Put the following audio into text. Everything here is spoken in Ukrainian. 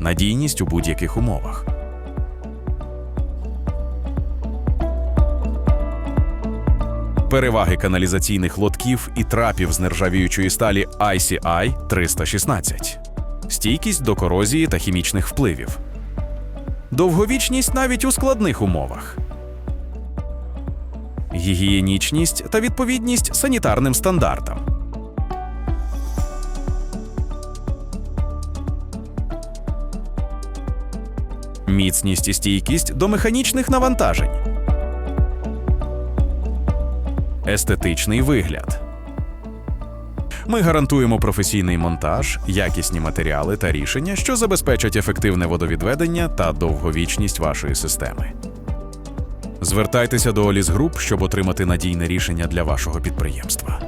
надійність у будь-яких умовах. Переваги каналізаційних лотків і трапів з нержавіючої сталі ICI 316. Стійкість до корозії та хімічних впливів. Довговічність навіть у складних умовах. Гігієнічність та відповідність санітарним стандартам. Міцність і стійкість до механічних навантажень. Естетичний вигляд. Ми гарантуємо професійний монтаж, якісні матеріали та рішення, що забезпечать ефективне водовідведення та довговічність вашої системи. Звертайтеся до Оліс Груп, щоб отримати надійне рішення для вашого підприємства.